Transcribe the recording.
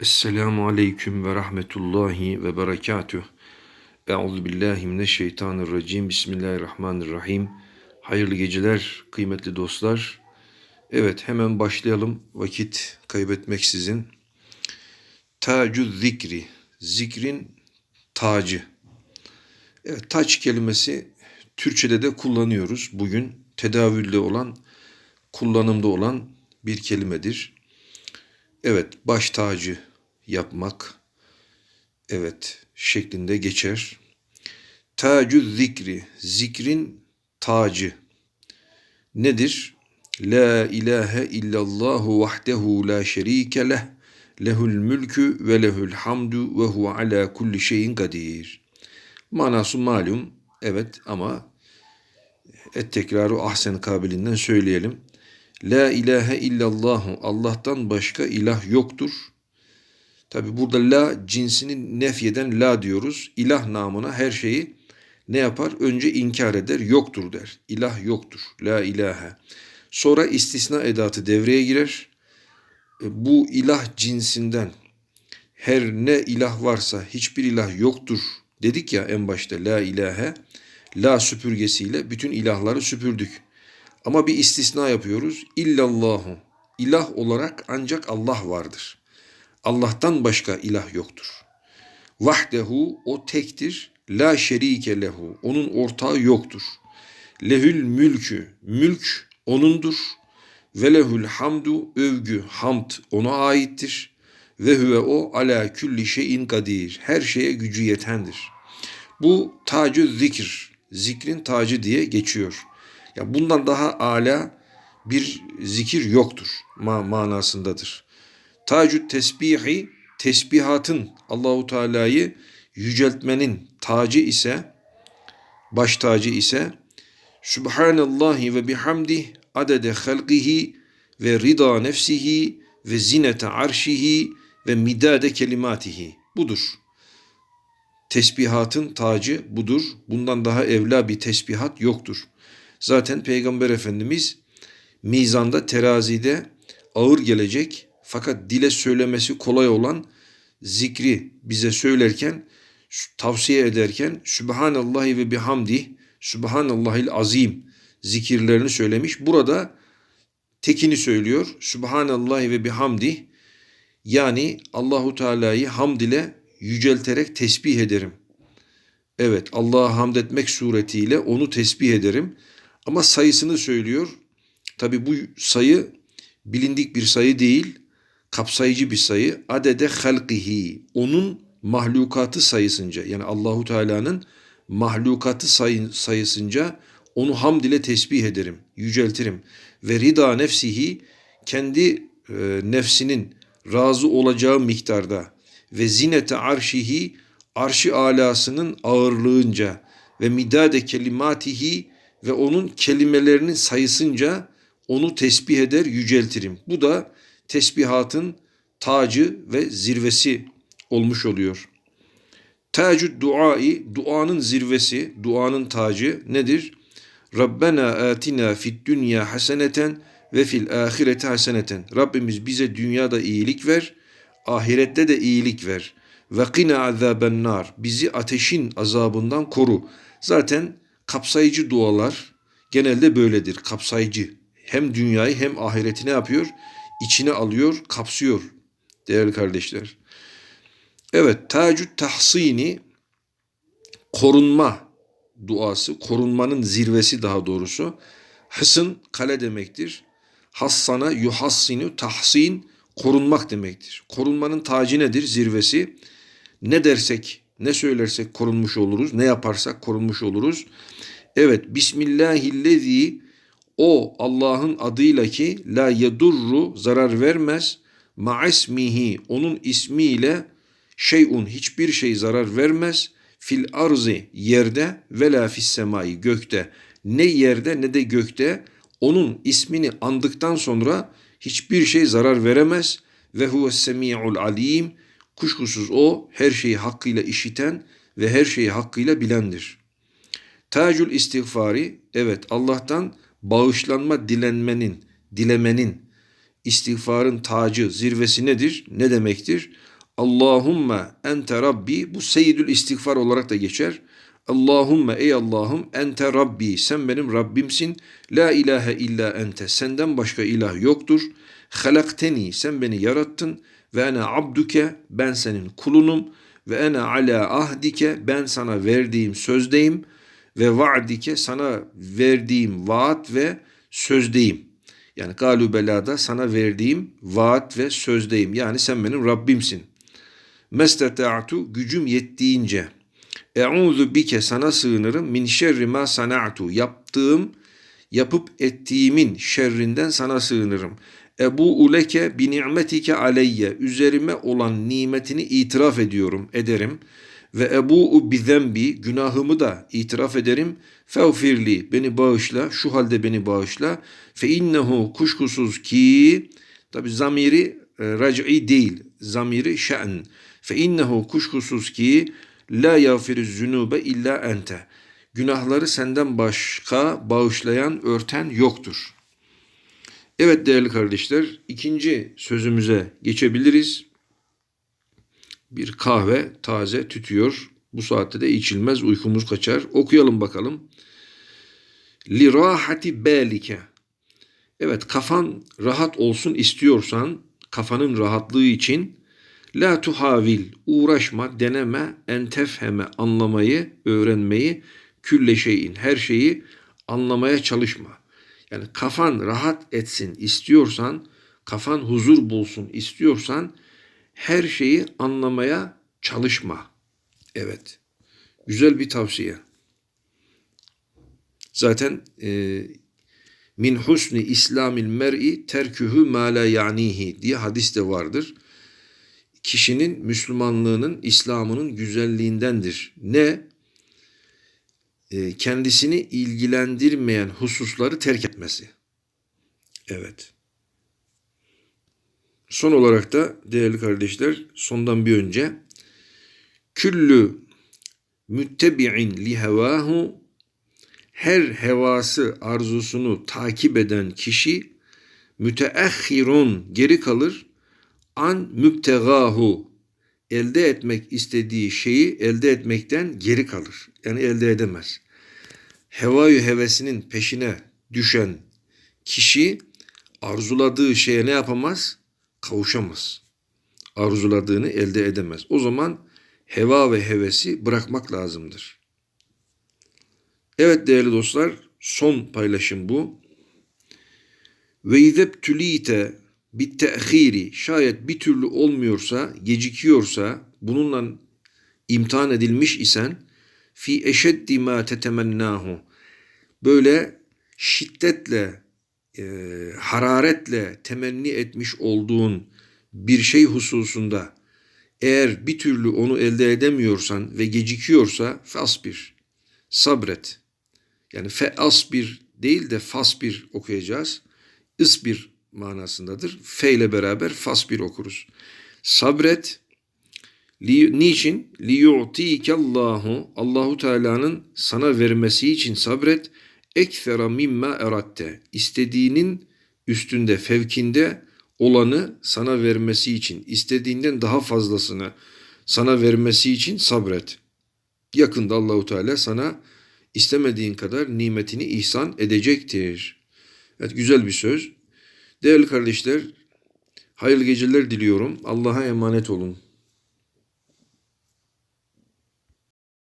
Esselamu aleyküm ve rahmetullahi ve berekatüh. Euzu billahi mineşşeytanirracim. Bismillahirrahmanirrahim. Hayırlı geceler kıymetli dostlar. Evet hemen başlayalım vakit kaybetmeksizin. Tacü zikri. Zikrin tacı. Evet taç kelimesi Türkçe'de de kullanıyoruz. Bugün tedavülde olan, kullanımda olan bir kelimedir. Evet, baş tacı yapmak, evet şeklinde geçer. Tacü zikri, zikrin tacı nedir? La ilahe illallahu vahdehu la şerike leh, lehul mülkü ve lehul hamdu ve huve ala kulli şeyin kadir. Manası malum, evet ama et tekraru ahsen kabilinden söyleyelim. La ilahe illallahu Allah'tan başka ilah yoktur. Tabi burada la cinsini nefyeden la diyoruz. İlah namına her şeyi ne yapar? Önce inkar eder, yoktur der. İlah yoktur. La ilahe. Sonra istisna edatı devreye girer. E, Bu ilah cinsinden her ne ilah varsa hiçbir ilah yoktur dedik ya en başta la ilahe. La süpürgesiyle bütün ilahları süpürdük. Ama bir istisna yapıyoruz. İllallahu. İlah olarak ancak Allah vardır. Allah'tan başka ilah yoktur. Vahdehu o tektir. La şerike lehu. Onun ortağı yoktur. Lehül mülkü. Mülk onundur. Ve lehül hamdu övgü, hamd ona aittir. Ve huve o ala külli şeyin kadir. Her şeye gücü yetendir. Bu tacı zikir. Zikrin tacı diye geçiyor. Ya bundan daha ala bir zikir yoktur ma manasındadır. Tacü tesbihi tesbihatın Allahu Teala'yı yüceltmenin tacı ise baş tacı ise Subhanallahi ve bihamdi adede halqihi ve rida nefsihi ve zinete arşihi ve midade kelimatihi. Budur. Tesbihatın tacı budur. Bundan daha evla bir tesbihat yoktur. Zaten Peygamber Efendimiz mizanda terazide ağır gelecek fakat dile söylemesi kolay olan zikri bize söylerken tavsiye ederken Sübhanallahi ve bihamdi Sübhanallahil azim zikirlerini söylemiş. Burada tekini söylüyor. Sübhanallahi ve bihamdi yani Allahu Teala'yı hamd ile yücelterek tesbih ederim. Evet Allah'a hamd etmek suretiyle onu tesbih ederim. Ama sayısını söylüyor. Tabi bu sayı bilindik bir sayı değil, kapsayıcı bir sayı. Adede halqihi. Onun mahlukatı sayısınca yani Allahu Teala'nın mahlukatı sayı, sayısınca onu hamd ile tesbih ederim, yüceltirim. Ve rida nefsihi kendi e, nefsinin razı olacağı miktarda ve zinete arşihi arşi alasının ağırlığınca ve midade kelimatihi ve onun kelimelerinin sayısınca onu tesbih eder, yüceltirim. Bu da tesbihatın tacı ve zirvesi olmuş oluyor. Tacü duai, duanın zirvesi, duanın tacı nedir? Rabbena atina fid dünya haseneten ve fil ahireti haseneten. Rabbimiz bize dünyada iyilik ver, ahirette de iyilik ver. Ve qina azaben. Bizi ateşin azabından koru. Zaten kapsayıcı dualar genelde böyledir. Kapsayıcı. Hem dünyayı hem ahireti ne yapıyor? İçine alıyor, kapsıyor değerli kardeşler. Evet, tacü tahsini korunma duası, korunmanın zirvesi daha doğrusu. Hısın kale demektir. Hassana yuhassinu tahsin korunmak demektir. Korunmanın tacı nedir? Zirvesi. Ne dersek, ne söylersek korunmuş oluruz. Ne yaparsak korunmuş oluruz. Evet, Bismillahillezî o Allah'ın adıyla ki la yedurru zarar vermez ma'ismihi onun ismiyle şeyun hiçbir şey zarar vermez fil arzi yerde ve la semai gökte ne yerde ne de gökte onun ismini andıktan sonra hiçbir şey zarar veremez ve huve semi'ul alim kuşkusuz o her şeyi hakkıyla işiten ve her şeyi hakkıyla bilendir. Tacül istiğfari evet Allah'tan bağışlanma dilenmenin, dilemenin istiğfarın tacı, zirvesi nedir? Ne demektir? Allahümme ente Rabbi bu seyyidül istiğfar olarak da geçer. Allahümme ey Allah'ım ente Rabbi sen benim Rabbimsin. La ilahe illa ente senden başka ilah yoktur. Halakteni sen beni yarattın ve ene abduke ben senin kulunum ve ene ala ahdike ben sana verdiğim sözdeyim ve vaadike sana verdiğim vaat ve sözdeyim. Yani galu belada sana verdiğim vaat ve sözdeyim. Yani sen benim Rabbimsin. Mesteta'tu gücüm yettiğince. Eûzu bike sana sığınırım min şerri ma sana'tu. Yaptığım, yapıp ettiğimin şerrinden sana sığınırım. Ebu uleke bi ni'metike aleyye. Üzerime olan nimetini itiraf ediyorum, ederim. Ve ebu bi. Günahımı da itiraf ederim. Fevfirli. Beni bağışla. Şu halde beni bağışla. Fe innehu kuşkusuz ki tabi zamiri e, rac'i değil. Zamiri şe'n. Fe innehu kuşkusuz ki la yağfiru zünube illa ente. Günahları senden başka bağışlayan, örten yoktur. Evet değerli kardeşler, ikinci sözümüze geçebiliriz. Bir kahve taze tütüyor. Bu saatte de içilmez, uykumuz kaçar. Okuyalım bakalım. Li rahati belike. Evet, kafan rahat olsun istiyorsan, kafanın rahatlığı için la tuhavil, uğraşma, deneme, entefheme, anlamayı, öğrenmeyi, külle şeyin, her şeyi anlamaya çalışma. Yani kafan rahat etsin istiyorsan, kafan huzur bulsun istiyorsan her şeyi anlamaya çalışma. Evet. Güzel bir tavsiye. Zaten e, min husni islamil mer'i terkühü ma la ya'nihi diye hadis de vardır. Kişinin Müslümanlığının, İslam'ının güzelliğindendir. Ne? E, kendisini ilgilendirmeyen hususları terk etmesi. Evet. Son olarak da değerli kardeşler sondan bir önce küllü müttebi'in li hevahu her hevası arzusunu takip eden kişi müteahhirun geri kalır an müptegahu elde etmek istediği şeyi elde etmekten geri kalır. Yani elde edemez. Hevayı hevesinin peşine düşen kişi arzuladığı şeye ne yapamaz? Kavuşamaz. Arzuladığını elde edemez. O zaman heva ve hevesi bırakmak lazımdır. Evet değerli dostlar, son paylaşım bu. Ve izebtülite bit tehiri şayet bir türlü olmuyorsa, gecikiyorsa, bununla imtihan edilmiş isen fi eşeddi ma tetemennahu böyle şiddetle e, hararetle temenni etmiş olduğun bir şey hususunda eğer bir türlü onu elde edemiyorsan ve gecikiyorsa fasbir sabret. Yani fe asbir değil de fasbir okuyacağız. Isbir manasındadır. Fe ile beraber fasbir okuruz. Sabret. Li, niçin? Li yu'tikallahu Allahu Teala'nın sana vermesi için sabret. Ekfera mimma eratte. İstediğinin üstünde, fevkinde olanı sana vermesi için, istediğinden daha fazlasını sana vermesi için sabret. Yakında Allahu Teala sana istemediğin kadar nimetini ihsan edecektir. Evet güzel bir söz. Değerli kardeşler, hayırlı geceler diliyorum. Allah'a emanet olun.